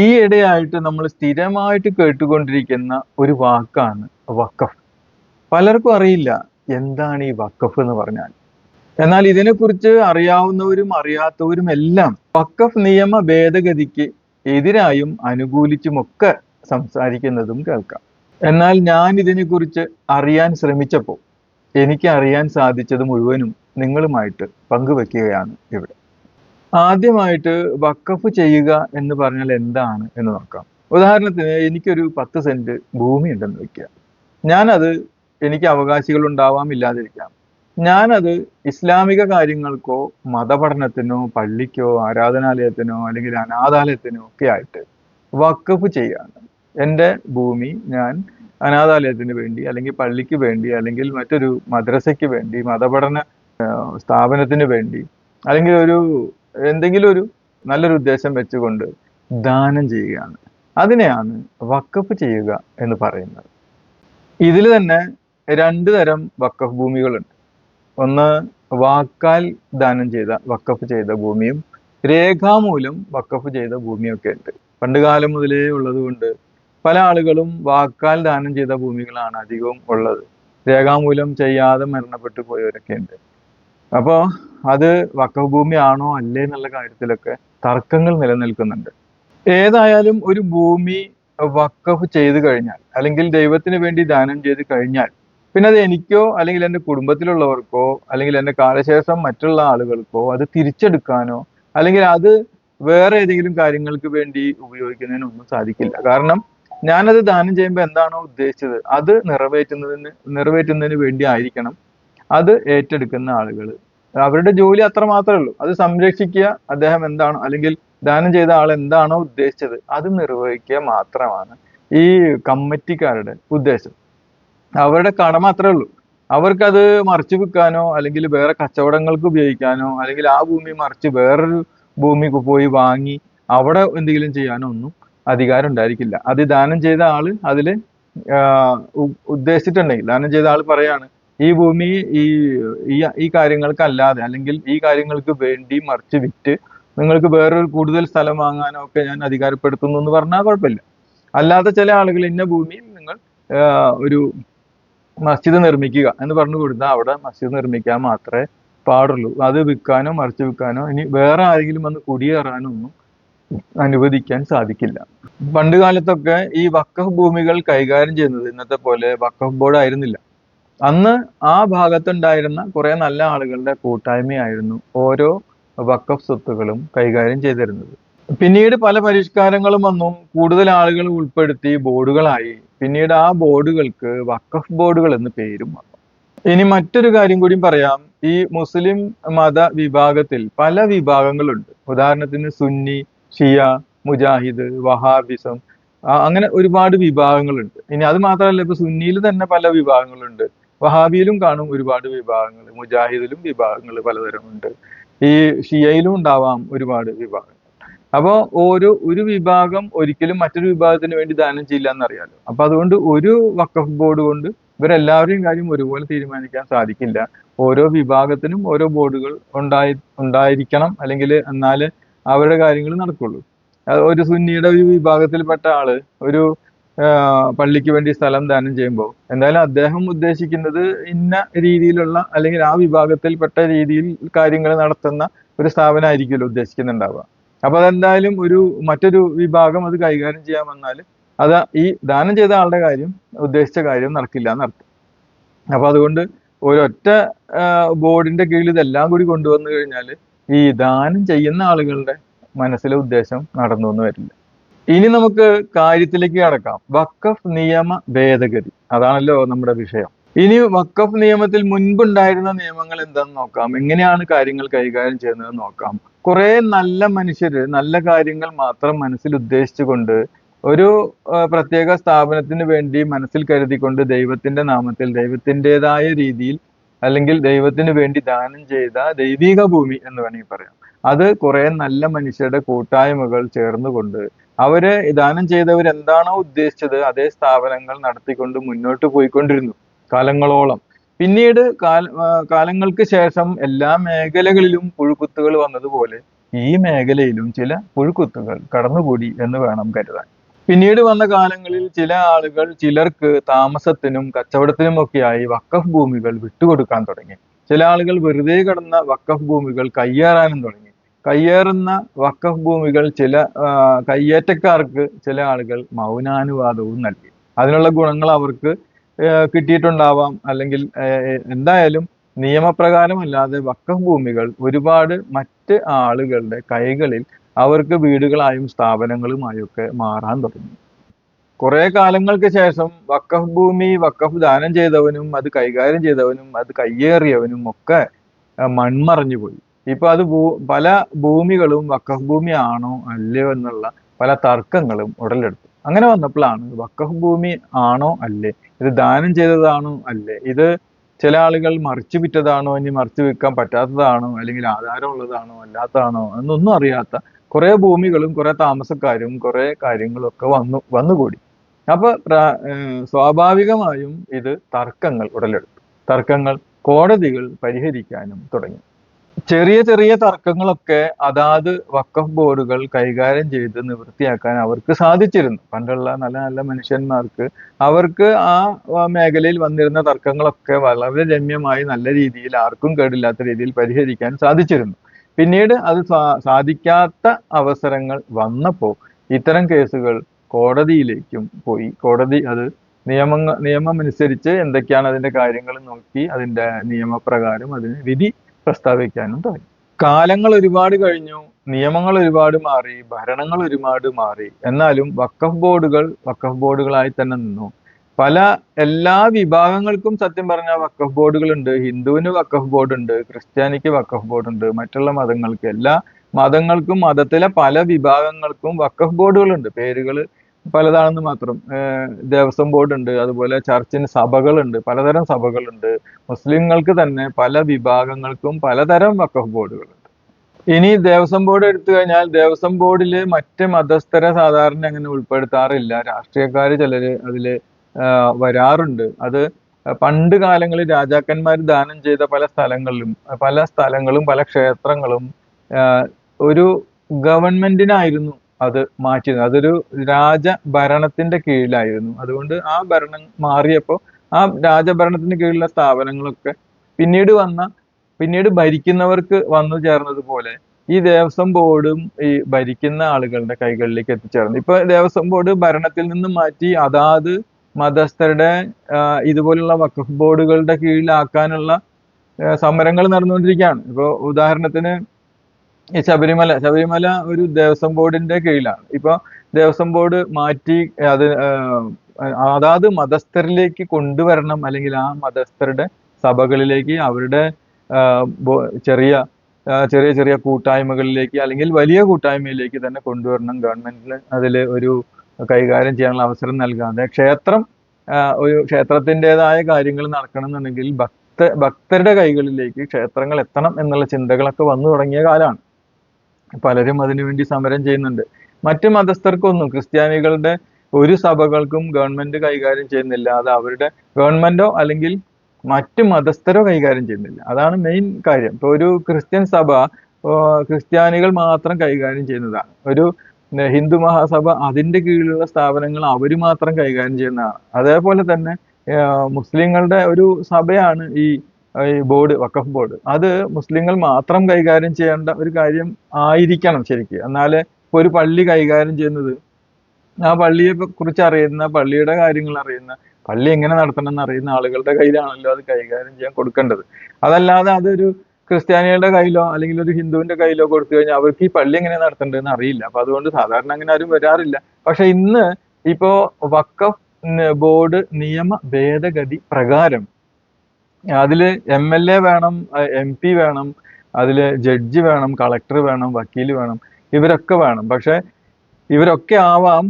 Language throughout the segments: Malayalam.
ഈ ഇടയായിട്ട് നമ്മൾ സ്ഥിരമായിട്ട് കേട്ടുകൊണ്ടിരിക്കുന്ന ഒരു വാക്കാണ് വക്കഫ് പലർക്കും അറിയില്ല എന്താണ് ഈ വക്കഫ് എന്ന് പറഞ്ഞാൽ. എന്നാൽ ഇതിനെക്കുറിച്ച് അറിയാവുന്നവരും അറിയാത്തവരും എല്ലാം വക്കഫ് നിയമ ഭേദഗതിക്ക് എതിരായും അനുകൂലിച്ചുമൊക്കെ സംസാരിക്കുന്നതും കേൾക്കാം. എന്നാൽ ഞാൻ ഇതിനെക്കുറിച്ച് അറിയാൻ ശ്രമിച്ചപ്പോൾ എനിക്ക് അറിയാൻ സാധിച്ചത് മുഴുവനും നിങ്ങളുമായിട്ട് പങ്കുവെക്കുകയാണ് ഇവിടെ. ആദ്യമായിട്ട് വക്കഫ് ചെയ്യുക എന്ന് പറഞ്ഞാൽ എന്താണ് എന്ന് നോക്കാം. ഉദാഹരണത്തിന് എനിക്കൊരു പത്ത് സെന്റ് ഭൂമി ഉണ്ടെന്ന് വെക്കുക. ഞാനത് എനിക്ക് അവകാശികൾ ഉണ്ടാവാം ഇല്ലാതിരിക്കാം. ഞാനത് ഇസ്ലാമിക കാര്യങ്ങൾക്കോ മതപഠനത്തിനോ പള്ളിക്കോ ആരാധനാലയത്തിനോ അല്ലെങ്കിൽ അനാഥാലയത്തിനോ ഒക്കെ ആയിട്ട് വക്കഫ് ചെയ്യാണ് എന്റെ ഭൂമി ഞാൻ അനാഥാലയത്തിന് വേണ്ടി അല്ലെങ്കിൽ പള്ളിക്ക് വേണ്ടി അല്ലെങ്കിൽ മറ്റൊരു മദ്രസയ്ക്ക് വേണ്ടി മതപഠന സ്ഥാപനത്തിന് വേണ്ടി അല്ലെങ്കിൽ ഒരു എന്തെങ്കിലും ഒരു നല്ലൊരു ഉദ്ദേശം വെച്ചുകൊണ്ട് ദാനം ചെയ്യുകയാണ്. അതിനെയാണ് വക്കഫ് ചെയ്യുക എന്ന് പറയുന്നത്. ഇതിൽ തന്നെ രണ്ട് തരം വക്കഫ് ഭൂമികളുണ്ട്. ഒന്ന് വാക്കാൽ ദാനം ചെയ്ത വക്കഫ് ചെയ്ത ഭൂമിയും രേഖാമൂലം വക്കഫ് ചെയ്ത ഭൂമിയൊക്കെ ഉണ്ട്. പണ്ട് കാലം മുതലേ ഉള്ളതുകൊണ്ട് പല ആളുകളും വാക്കാൽ ദാനം ചെയ്ത ഭൂമികളാണ് അധികവും ഉള്ളത്. രേഖാമൂലം ചെയ്യാതെ മരണപ്പെട്ടു പോയവരൊക്കെ ഉണ്ട്. അപ്പോൾ അത് വക്കഫ് ഭൂമിയാണോ അല്ലേ എന്നുള്ള കാര്യത്തിലൊക്കെ തർക്കങ്ങൾ നിലനിൽക്കുന്നുണ്ട്. ഏതായാലും ഒരു ഭൂമി വക്കഫ് ചെയ്തു കഴിഞ്ഞാൽ അല്ലെങ്കിൽ ദൈവത്തിന് വേണ്ടി ദാനം ചെയ്ത് കഴിഞ്ഞാൽ പിന്നെ അത് എനിക്കോ അല്ലെങ്കിൽ എന്റെ കുടുംബത്തിലുള്ളവർക്കോ അല്ലെങ്കിൽ എന്റെ കാലശേഷം മറ്റുള്ള ആളുകൾക്കോ അത് തിരിച്ചെടുക്കാനോ അല്ലെങ്കിൽ അത് വേറെ ഏതെങ്കിലും കാര്യങ്ങൾക്ക് വേണ്ടി ഉപയോഗിക്കുന്നതിനൊന്നും സാധിക്കില്ല. കാരണം ഞാനത് ദാനം ചെയ്യുമ്പോൾ എന്താണോ ഉദ്ദേശിച്ചത് അത് നിറവേറ്റുന്നതിന് നിറവേറ്റുന്നതിന് വേണ്ടി ആയിരിക്കണം. അത് ഏറ്റെടുക്കുന്ന ആളുകൾ. അവരുടെ ജോലി അത്ര മാത്രമേ ഉള്ളൂ. അത് സംരക്ഷിക്കുക അദ്ദേഹം എന്താണോ അല്ലെങ്കിൽ ദാനം ചെയ്ത ആൾ എന്താണോ ഉദ്ദേശിച്ചത് അത് നിർവഹിക്കുക മാത്രമാണ് ഈ കമ്മിറ്റിക്കാരുടെ ഉദ്ദേശം. അവരുടെ കടമ അത്രേ ഉള്ളൂ. അവർക്കത് മറിച്ചു വിൽക്കാനോ അല്ലെങ്കിൽ വേറെ കച്ചവടങ്ങൾക്ക് ഉപയോഗിക്കാനോ അല്ലെങ്കിൽ ആ ഭൂമി മറിച്ച് വേറൊരു ഭൂമിക്ക് പോയി വാങ്ങി അവിടെ എന്തെങ്കിലും ചെയ്യാനോ ഒന്നും അധികാരം ഉണ്ടായിരിക്കില്ല. അത് ദാനം ചെയ്ത ആൾ അതിൽ ഉദ്ദേശിച്ചിട്ടുണ്ടെങ്കിൽ ദാനം ചെയ്ത ആൾ പറയാണ് ഈ ഭൂമി ഈ ഈ കാര്യങ്ങൾക്കല്ലാതെ അല്ലെങ്കിൽ ഈ കാര്യങ്ങൾക്ക് വേണ്ടി മറിച്ച് വിറ്റ് നിങ്ങൾക്ക് വേറൊരു കൂടുതൽ സ്ഥലം വാങ്ങാനോ ഒക്കെ ഞാൻ അധികാരപ്പെടുത്തുന്നു എന്ന് പറഞ്ഞാൽ കുഴപ്പമില്ല. അല്ലാതെ ചില ആളുകൾ ഇന്ന ഭൂമിയിൽ നിങ്ങൾ ഒരു മസ്ജിദ് നിർമ്മിക്കുക എന്ന് പറഞ്ഞു കൊടുത്താൽ അവിടെ മസ്ജിദ് നിർമ്മിക്കാൻ മാത്രമേ പാടുള്ളൂ. അത് വിൽക്കാനോ മറിച്ച് വിൽക്കാനോ ഇനി വേറെ ആരെങ്കിലും വന്ന് കുടിയേറാനോ ഒന്നും അനുവദിക്കാൻ സാധിക്കില്ല. പണ്ട് കാലത്തൊക്കെ ഈ വക്കഫ് ഭൂമികൾ കൈകാര്യം ചെയ്യുന്നത് ഇന്നത്തെ പോലെ വക്കഫ് ബോർഡ് ആയിരുന്നില്ല അന്ന് ആ ഭാഗത്തുണ്ടായിരുന്ന കുറെ നല്ല ആളുകളുടെ കൂട്ടായ്മയായിരുന്നു ഓരോ വക്കഫ് സ്വത്തുക്കളും കൈകാര്യം ചെയ്തിരുന്നത്. പിന്നീട് പല പരിഷ്കാരങ്ങളും വന്നു. കൂടുതൽ ആളുകൾ ഉൾപ്പെടുത്തി ബോർഡുകളായി. പിന്നീട് ആ ബോർഡുകൾക്ക് വക്കഫ് ബോർഡുകൾ എന്ന് പേരും വന്നു. ഇനി മറ്റൊരു കാര്യം കൂടി പറയാം. ഈ മുസ്ലിം മത വിഭാഗത്തിൽ പല വിഭാഗങ്ങളുണ്ട്. ഉദാഹരണത്തിന് സുന്നി ഷിയ മുജാഹിദ് വഹാബിസം അങ്ങനെ ഒരുപാട് വിഭാഗങ്ങളുണ്ട്. ഇനി അത് മാത്രമല്ല ഇപ്പൊ സുന്നിയിൽ തന്നെ പല വിഭാഗങ്ങളുണ്ട്. വഹാബിയിലും കാണും ഒരുപാട് വിഭാഗങ്ങൾ മുജാഹിദിലും വിഭാഗങ്ങൾ പലതരമുണ്ട്. ഈ ഷിയയിലും ഉണ്ടാവാം ഒരുപാട് വിഭാഗങ്ങൾ. അപ്പോൾ ഓരോ ഒരു വിഭാഗം ഒരിക്കലും മറ്റൊരു വിഭാഗത്തിന് വേണ്ടി ദാനം ചെയ്യില്ല എന്നറിയാലോ. അപ്പൊ അതുകൊണ്ട് ഒരു വക്കഫ് ബോർഡ് കൊണ്ട് ഇവരെല്ലാവരുടെയും കാര്യം ഒരുപോലെ തീരുമാനിക്കാൻ സാധിക്കില്ല. ഓരോ വിഭാഗത്തിനും ഓരോ ബോർഡുകൾ ഉണ്ടായി ഉണ്ടായിരിക്കണം അല്ലെങ്കിൽ എന്നാലേ അവരുടെ കാര്യങ്ങൾ നടക്കുള്ളൂ. ഒരു സുന്നിയുടെ ഒരു വിഭാഗത്തിൽപ്പെട്ട ആൾ ഒരു പള്ളിക്ക് വേണ്ടി സ്ഥലം ദാനം ചെയ്യുമ്പോൾ. എന്തായാലും അദ്ദേഹം ഉദ്ദേശിക്കുന്നത് ഇന്ന രീതിയിലുള്ള അല്ലെങ്കിൽ ആ വിഭാഗത്തിൽപ്പെട്ട രീതിയിൽ കാര്യങ്ങൾ നടത്തുന്ന ഒരു സ്ഥാപനമായിരിക്കുമല്ലോ ഉദ്ദേശിക്കുന്നുണ്ടാവുക. അപ്പൊ അതെന്തായാലും ഒരു മറ്റൊരു വിഭാഗം അത് കൈകാര്യം ചെയ്യാൻ വന്നാൽ അത് ഈ ദാനം ചെയ്ത ആളുടെ കാര്യം ഉദ്ദേശിച്ച കാര്യം നടക്കില്ല എന്നർത്ഥം അപ്പൊ അതുകൊണ്ട് ഒരൊറ്റ ബോർഡിന്റെ കീഴിൽ ഇതെല്ലാം കൂടി കൊണ്ടുവന്നു കഴിഞ്ഞാൽ ഈ ദാനം ചെയ്യുന്ന ആളുകളുടെ മനസ്സിലെ ഉദ്ദേശം നടന്നു എന്ന് വരില്ല. ഇനി നമുക്ക് കാര്യത്തിലേക്ക് കടക്കാം. വക്കഫ് നിയമ ഭേദഗതി. അതാണല്ലോ നമ്മുടെ വിഷയം. ഇനി വക്കഫ് നിയമത്തിൽ മുൻപുണ്ടായിരുന്ന നിയമങ്ങൾ എന്താണെന്ന് നോക്കാം. എങ്ങനെയാണ് കാര്യങ്ങൾ കൈകാര്യം ചെയ്യുന്നത് നോക്കാം. കുറെ നല്ല മനുഷ്യര് നല്ല കാര്യങ്ങൾ മാത്രം മനസ്സിൽ ഉദ്ദേശിച്ചുകൊണ്ട് ഒരു പ്രത്യേക സ്ഥാപനത്തിന് വേണ്ടി മനസ്സിൽ കരുതിക്കൊണ്ട് ദൈവത്തിന്റെ നാമത്തിൽ ദൈവത്തിന്റെതായ രീതിയിൽ അല്ലെങ്കിൽ ദൈവത്തിന് വേണ്ടി ദാനം ചെയ്ത ദൈവിക ഭൂമി എന്ന് വേണമെങ്കിൽ പറയാം. അത് കുറെ നല്ല മനുഷ്യരുടെ കൂട്ടായ്മകൾ ചേർന്നുകൊണ്ട് അവർ ദാനം ചെയ്തവർ എന്താണോ ഉദ്ദേശിച്ചത് അതേ സ്ഥാപനങ്ങൾ നടത്തിക്കൊണ്ട് മുന്നോട്ട് പോയിക്കൊണ്ടിരുന്നു കാലങ്ങളോളം. പിന്നീട് കാല കാലങ്ങൾക്ക് ശേഷം എല്ലാ മേഖലകളിലും പുഴുക്കുത്തുകൾ വന്നതുപോലെ ഈ മേഖലയിലും ചില പുഴുക്കുത്തുകൾ കടന്നുകൂടി എന്ന് വേണം കരുതാൻ. പിന്നീട് വന്ന കാലങ്ങളിൽ ചില ആളുകൾ ചിലർക്ക് താമസത്തിനും കച്ചവടത്തിനും ഒക്കെയായി വക്കഫ് ഭൂമികൾ വിട്ടുകൊടുക്കാൻ തുടങ്ങി. ചില ആളുകൾ വെറുതെ കിടന്ന വക്കഫ് ഭൂമികൾ കയ്യേറാനും തുടങ്ങി. കയ്യേറുന്ന വക്കഫ് ഭൂമികൾ ചില കയ്യേറ്റക്കാർക്ക് ചില ആളുകൾ മൗനാനുവാദവും നൽകി. അതിനുള്ള ഗുണങ്ങൾ അവർക്ക് കിട്ടിയിട്ടുണ്ടാവാം. അല്ലെങ്കിൽ എന്തായാലും നിയമപ്രകാരമല്ലാതെ വക്കഫ് ഭൂമികൾ ഒരുപാട് മറ്റ് ആളുകളുടെ കൈകളിൽ അവർക്ക് വീടുകളായും സ്ഥാപനങ്ങളുമായും ഒക്കെ മാറാൻ തുടങ്ങി. കുറെ കാലങ്ങൾക്ക് ശേഷം വക്കഫ് ഭൂമി വക്കഫ് ദാനം ചെയ്തവനും അത് കൈകാര്യം ചെയ്തവനും അത് കയ്യേറിയവനും ഒക്കെ മൺമറഞ്ഞു പോയി. ഇപ്പൊ അത് ഭൂ പല ഭൂമികളും വക്കഫ് ഭൂമിയാണോ അല്ലയോ എന്നുള്ള പല തർക്കങ്ങളും ഉടലെടുത്തു. അങ്ങനെ വന്നപ്പോഴാണ് വക്കഫ് ഭൂമി ആണോ അല്ലേ? ഇത് ദാനം ചെയ്തതാണോ അല്ലേ? ഇത് ചില ആളുകൾ മറിച്ചു വിറ്റതാണോ? ഇനി മറിച്ചു വിൽക്കാൻ പറ്റാത്തതാണോ? അല്ലെങ്കിൽ ആധാരമുള്ളതാണോ? അല്ലാത്തതാണോ? എന്നൊന്നും അറിയാത്ത കുറെ ഭൂമികളും കുറെ താമസക്കാരും കുറെ കാര്യങ്ങളും ഒക്കെ വന്നു വന്നുകൂടി. അപ്പൊ സ്വാഭാവികമായും ഇത് തർക്കങ്ങൾ ഉടലെടുത്തു. തർക്കങ്ങൾ കോടതികൾ പരിഹരിക്കാനും തുടങ്ങി. ചെറിയ ചെറിയ തർക്കങ്ങളൊക്കെ അതാത് വക്കഫ് ബോർഡുകൾ കൈകാര്യം ചെയ്ത് നിവൃത്തിയാക്കാൻ അവർക്ക് സാധിച്ചിരുന്നു. പണ്ടുള്ള നല്ല നല്ല മനുഷ്യന്മാർക്ക് അവർക്ക് ആ മേഖലയിൽ വന്നിരുന്ന തർക്കങ്ങളൊക്കെ വളരെ രമ്യമായി നല്ല രീതിയിൽ ആർക്കും കേടില്ലാത്ത രീതിയിൽ പരിഹരിക്കാൻ സാധിച്ചിരുന്നു. പിന്നീട് അത് സാധിക്കാത്ത അവസരങ്ങൾ വന്നപ്പോൾ ഇത്തരം കേസുകൾ കോടതിയിലേക്കും പോയി. കോടതി അത് നിയമങ്ങൾ നിയമം അനുസരിച്ച് എന്തൊക്കെയാണ് അതിന്റെ കാര്യങ്ങൾ നോക്കി അതിന്റെ നിയമപ്രകാരം അതിന് വിധി പ്രസ്താവിക്കാനും തുടങ്ങി കാലങ്ങൾ ഒരുപാട് കഴിഞ്ഞു നിയമങ്ങൾ ഒരുപാട് മാറി ഭരണങ്ങൾ ഒരുപാട് മാറി. എന്നാലും വക്കഫ് ബോർഡുകൾ വക്കഫ് ബോർഡുകളായി തന്നെ നിന്നു. പല എല്ലാ വിഭാഗങ്ങൾക്കും സത്യം പറഞ്ഞാൽ വക്കഫ് ബോർഡുകളുണ്ട്. ഹിന്ദുവിന് വക്കഫ് ബോർഡ് ഉണ്ട് ക്രിസ്ത്യാനിക്ക് വക്കഫ് ബോർഡ് ഉണ്ട് മറ്റുള്ള മതങ്ങൾക്ക് എല്ലാ മതങ്ങൾക്കും മതത്തിലെ പല വിഭാഗങ്ങൾക്കും വക്കഫ് ബോർഡുകളുണ്ട്. പേരുകൾ പലതാണെന്ന് മാത്രം. ദേവസ്വം ബോർഡ് ഉണ്ട് അതുപോലെ ചർച്ചിന് സഭകളുണ്ട് പലതരം സഭകളുണ്ട്. മുസ്ലിങ്ങൾക്ക് തന്നെ പല വിഭാഗങ്ങൾക്കും പലതരം വക്കഫ് ബോർഡുകളുണ്ട്. ഇനി ദേവസ്വം ബോർഡ് എടുത്തു കഴിഞ്ഞാൽ ദേവസ്വം ബോർഡിൽ മറ്റ് മതസ്ഥരെ സാധാരണ അങ്ങനെ ഉൾപ്പെടുത്താറില്ല. രാഷ്ട്രീയക്കാർ ചിലര് അതിൽ വരാറുണ്ട്. അത് പണ്ട് കാലങ്ങളിൽ രാജാക്കന്മാർ ദാനം ചെയ്ത പല സ്ഥലങ്ങളിലും പല സ്ഥലങ്ങളും പല ക്ഷേത്രങ്ങളും ഒരു ഗവൺമെന്റിനായിരുന്നു അത് മാറ്റിയത് അതൊരു രാജഭരണത്തിന്റെ കീഴിലായിരുന്നു. അതുകൊണ്ട് ആ ഭരണം മാറിയപ്പോൾ ആ രാജഭരണത്തിന് കീഴിലുള്ള സ്ഥാപനങ്ങളൊക്കെ പിന്നീട് വന്ന പിന്നീട് ഭരിക്കുന്നവർക്ക് വന്നു ചേർന്നതുപോലെ ഈ ദേവസ്വം ബോർഡും ഈ ഭരിക്കുന്ന ആളുകളുടെ കൈകളിലേക്ക് എത്തിച്ചേർന്നു. ഇപ്പൊ ദേവസ്വം ബോർഡ് ഭരണത്തിൽ നിന്ന് മാറ്റി അതാത് മതസ്ഥരുടെ ഇതുപോലുള്ള വഖഫ് ബോർഡുകളുടെ കീഴിലാക്കാനുള്ള സമരങ്ങൾ നടന്നുകൊണ്ടിരിക്കുകയാണ്. ഇപ്പൊ ഉദാഹരണത്തിന് ശബരിമല ശബരിമല ഒരു ദേവസ്വം ബോർഡിന്റെ കീഴിലാണ്. ഇപ്പൊ ദേവസ്വം ബോർഡ് മാറ്റി അത് അതാത് മതസ്ഥരിലേക്ക് കൊണ്ടുവരണം അല്ലെങ്കിൽ ആ മതസ്ഥരുടെ സഭകളിലേക്ക് അവരുടെ ചെറിയ ചെറിയ ചെറിയ കൂട്ടായ്മകളിലേക്ക് അല്ലെങ്കിൽ വലിയ കൂട്ടായ്മയിലേക്ക് തന്നെ കൊണ്ടുവരണം. ഗവൺമെന്റിന് അതിൽ ഒരു കൈകാര്യം ചെയ്യാനുള്ള അവസരം നൽകാതെ ക്ഷേത്രം ഒരു ക്ഷേത്രത്തിന്റെതായ കാര്യങ്ങൾ നടക്കണം എന്നുണ്ടെങ്കിൽ ഭക്ത ഭക്തരുടെ കൈകളിലേക്ക് ക്ഷേത്രങ്ങൾ എത്തണം എന്നുള്ള ചിന്തകളൊക്കെ വന്നു തുടങ്ങിയ കാലമാണ് പലരും അതിനുവേണ്ടി സമരം ചെയ്യുന്നുണ്ട്. മറ്റ് മതസ്ഥർക്കൊന്നും ക്രിസ്ത്യാനികളുടെ ഒരു സഭകൾക്കും ഗവൺമെന്റ് കൈകാര്യം ചെയ്യുന്നില്ല. അത് അവരുടെ ഗവൺമെന്റോ അല്ലെങ്കിൽ മറ്റ് മതസ്ഥരോ കൈകാര്യം ചെയ്യുന്നില്ല. അതാണ് മെയിൻ കാര്യം. ഇപ്പൊ ഒരു ക്രിസ്ത്യൻ സഭ ക്രിസ്ത്യാനികൾ മാത്രം കൈകാര്യം ചെയ്യുന്നതാണ്. ഒരു ഹിന്ദു മഹാസഭ അതിന്റെ കീഴിലുള്ള സ്ഥാപനങ്ങൾ അവർ മാത്രം കൈകാര്യം ചെയ്യുന്നതാണ്. അതേപോലെ തന്നെ മുസ്ലിങ്ങളുടെ ഒരു സഭയാണ് ഈ ഈ ബോർഡ് വക്കഫ് ബോർഡ് അത് മുസ്ലിങ്ങൾ മാത്രം കൈകാര്യം ചെയ്യേണ്ട ഒരു കാര്യം ആയിരിക്കണം ശരിക്കും. എന്നാലേ ഇപ്പൊ ഒരു പള്ളി കൈകാര്യം ചെയ്യുന്നത് ആ പള്ളിയെ കുറിച്ച് അറിയുന്ന പള്ളിയുടെ കാര്യങ്ങൾ അറിയുന്ന പള്ളി എങ്ങനെ നടത്തണം എന്ന് അറിയുന്ന ആളുകളുടെ കയ്യിലാണല്ലോ അത് കൈകാര്യം ചെയ്യാൻ കൊടുക്കേണ്ടത്. അതല്ലാതെ അതൊരു ക്രിസ്ത്യാനികളുടെ കയ്യിലോ അല്ലെങ്കിൽ ഒരു ഹിന്ദുവിന്റെ കയ്യിലോ കൊടുത്തു കഴിഞ്ഞാൽ അവർക്ക് ഈ പള്ളി എങ്ങനെ നടത്തേണ്ടതെന്ന് അറിയില്ല. അപ്പൊ അതുകൊണ്ട് സാധാരണ അങ്ങനെ ആരും വരാറില്ല. പക്ഷെ ഇന്ന് ഇപ്പോ വക്കഫ് ബോർഡ് നിയമ ഭേദഗതി പ്രകാരം അതിൽ എം എൽ എ വേണം എം പി വേണം അതിൽ ജഡ്ജി വേണം കളക്ടർ വേണം വക്കീൽ വേണം ഇവരൊക്കെ വേണം. പക്ഷെ ഇവരൊക്കെ ആവാം.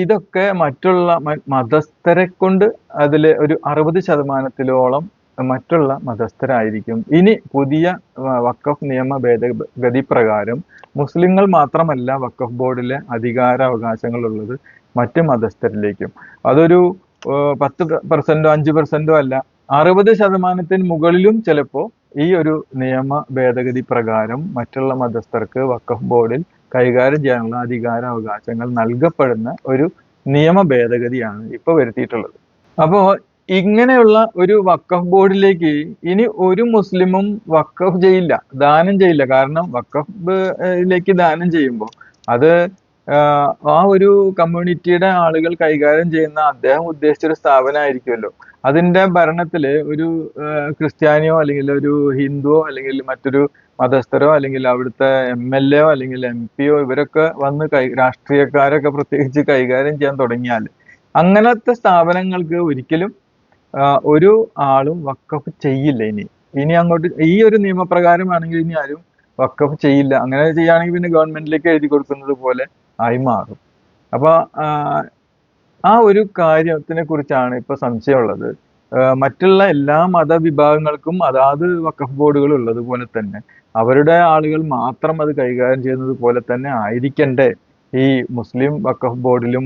ഇതൊക്കെ മറ്റുള്ള മതസ്ഥരെ കൊണ്ട് അതിൽ ഒരു അറുപത് ശതമാനത്തിലോളം മറ്റുള്ള മതസ്ഥരായിരിക്കും. ഇനി പുതിയ വക്കഫ് നിയമ ഭേദഗതി പ്രകാരം മുസ്ലിങ്ങൾ മാത്രമല്ല വക്കഫ് ബോർഡിലെ അധികാരാവകാശങ്ങളുള്ളത് മറ്റ് മതസ്ഥരിലേക്കും. അതൊരു പത്ത് പെർസെന്റോ അഞ്ച് പെർസെന്റോ അല്ല. അറുപത് ശതമാനത്തിന് മുകളിലും ചിലപ്പോൾ ഈ ഒരു നിയമ ഭേദഗതി പ്രകാരം മറ്റുള്ള മതസ്ഥർക്ക് വഖഫ് ബോർഡിൽ കൈകാര്യം ചെയ്യാനുള്ള അധികാര അവകാശങ്ങൾ നൽകപ്പെടുന്ന ഒരു നിയമ ഭേദഗതിയാണ് ഇപ്പൊ വരുത്തിയിട്ടുള്ളത്. അപ്പോ ഇങ്ങനെയുള്ള ഒരു വക്കഫ് ബോർഡിലേക്ക് ഇനി ഒരു മുസ്ലിമും വക്കഫ് ചെയ്യില്ല ദാനം ചെയ്യില്ല. കാരണം വഖഫിലേക്ക് ദാനം ചെയ്യുമ്പോൾ അത് ആ ഒരു കമ്മ്യൂണിറ്റിയുടെ ആളുകൾ കൈകാര്യം ചെയ്യുന്ന അദ്ദേഹം ഉദ്ദേശിച്ച ഒരു സ്ഥാപനമായിരിക്കുമല്ലോ. അതിന്റെ ഭരണത്തിൽ ഒരു ക്രിസ്ത്യാനിയോ അല്ലെങ്കിൽ ഒരു ഹിന്ദുവോ അല്ലെങ്കിൽ മറ്റൊരു മതസ്ഥരോ അല്ലെങ്കിൽ അവിടുത്തെ എം എൽ എയോ അല്ലെങ്കിൽ എം പിയോ ഇവരൊക്കെ വന്ന് കൈ രാഷ്ട്രീയക്കാരൊക്കെ പ്രത്യേകിച്ച് കൈകാര്യം ചെയ്യാൻ തുടങ്ങിയാൽ അങ്ങനത്തെ സ്ഥാപനങ്ങൾക്ക് ഒരിക്കലും ഒരു ആളും വക്കഫ് ചെയ്യില്ല ഇനി. ഇനി അങ്ങോട്ട് ഈ ഒരു നിയമപ്രകാരമാണെങ്കിൽ ഇനി ആരും വക്കഫ് ചെയ്യില്ല. അങ്ങനെ ചെയ്യുകയാണെങ്കിൽ പിന്നെ ഗവൺമെന്റിലേക്ക് എഴുതി കൊടുക്കുന്നത് പോലെ ആയി മാറും. അപ്പൊ ആഹ് ആ ഒരു കാര്യത്തിനെ കുറിച്ചാണ് ഇപ്പൊ സംശയമുള്ളത്. മറ്റുള്ള എല്ലാ മതവിഭാഗങ്ങൾക്കും അതാത് വഖഫ് ബോർഡുകൾ ഉള്ളതുപോലെ തന്നെ അവരുടെ ആളുകൾ മാത്രം അത് കൈകാര്യം ചെയ്യുന്നത് പോലെ തന്നെ ആയിരിക്കണ്ടേ. ഈ മുസ്ലിം വഖഫ് ബോർഡിലും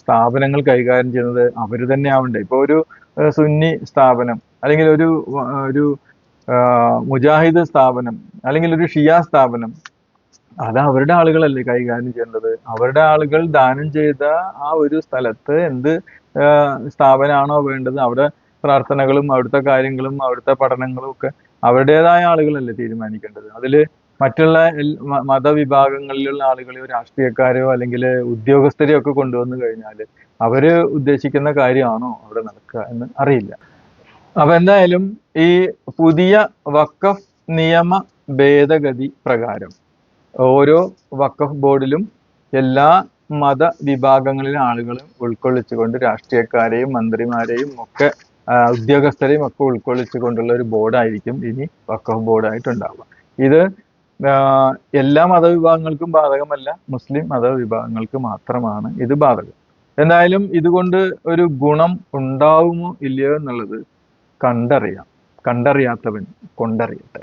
സ്ഥാപനങ്ങൾ കൈകാര്യം ചെയ്യുന്നത് അവർ തന്നെ ആവണ്ടേ. ഇപ്പൊ ഒരു സുന്നി സ്ഥാപനം അല്ലെങ്കിൽ ഒരു ഒരു മുജാഹിദ് സ്ഥാപനം അല്ലെങ്കിൽ ഒരു ഷിയ സ്ഥാപനം അത് അവരുടെ ആളുകളല്ലേ കൈകാര്യം ചെയ്യേണ്ടത്? അവരുടെ ആളുകൾ ദാനം ചെയ്ത ആ ഒരു സ്ഥലത്ത് എന്ത് സ്ഥാപനമാണോ വേണ്ടത്? അവിടെ പ്രാർത്ഥനകളും അവിടുത്തെ കാര്യങ്ങളും അവിടുത്തെ പഠനങ്ങളും ഒക്കെ അവരുടേതായ ആളുകളല്ലേ തീരുമാനിക്കേണ്ടത്? അതിൽ മറ്റുള്ള മതവിഭാഗങ്ങളിലുള്ള ആളുകളെയോ രാഷ്ട്രീയക്കാരെയോ അല്ലെങ്കിൽ ഉദ്യോഗസ്ഥരെയോ ഒക്കെ കൊണ്ടുവന്നു കഴിഞ്ഞാൽ അവർ ഉദ്ദേശിക്കുന്ന കാര്യമാണോ അവിടെ നടക്കുക എന്ന് അറിയില്ല. അപ്പൊ എന്തായാലും ഈ പുതിയ വക്കഫ് നിയമ ഭേദഗതി പ്രകാരം ഓരോ വഖഫ് ബോർഡിലും എല്ലാ മത വിഭാഗങ്ങളിലെ ആളുകളും ഉൾക്കൊള്ളിച്ചുകൊണ്ട് രാഷ്ട്രീയക്കാരെയും മന്ത്രിമാരെയും ഒക്കെ ഉദ്യോഗസ്ഥരെയും ഒക്കെ ഉൾക്കൊള്ളിച്ചുകൊണ്ടുള്ള ഒരു ബോർഡായിരിക്കും ഇനി വഖഫ് ബോർഡായിട്ട് ഉണ്ടാവുക ഇത് എല്ലാ മതവിഭാഗങ്ങൾക്കും ബാധകമല്ല മുസ്ലിം മതവിഭാഗങ്ങൾക്ക് മാത്രമാണ് ഇത് ബാധകം. എന്തായാലും ഇതുകൊണ്ട് ഒരു ഗുണം ഉണ്ടാവുമോ ഇല്ലയോ എന്നുള്ളത് കണ്ടറിയാം. കണ്ടറിയാത്തവൻ കൊണ്ടറിയട്ടെ.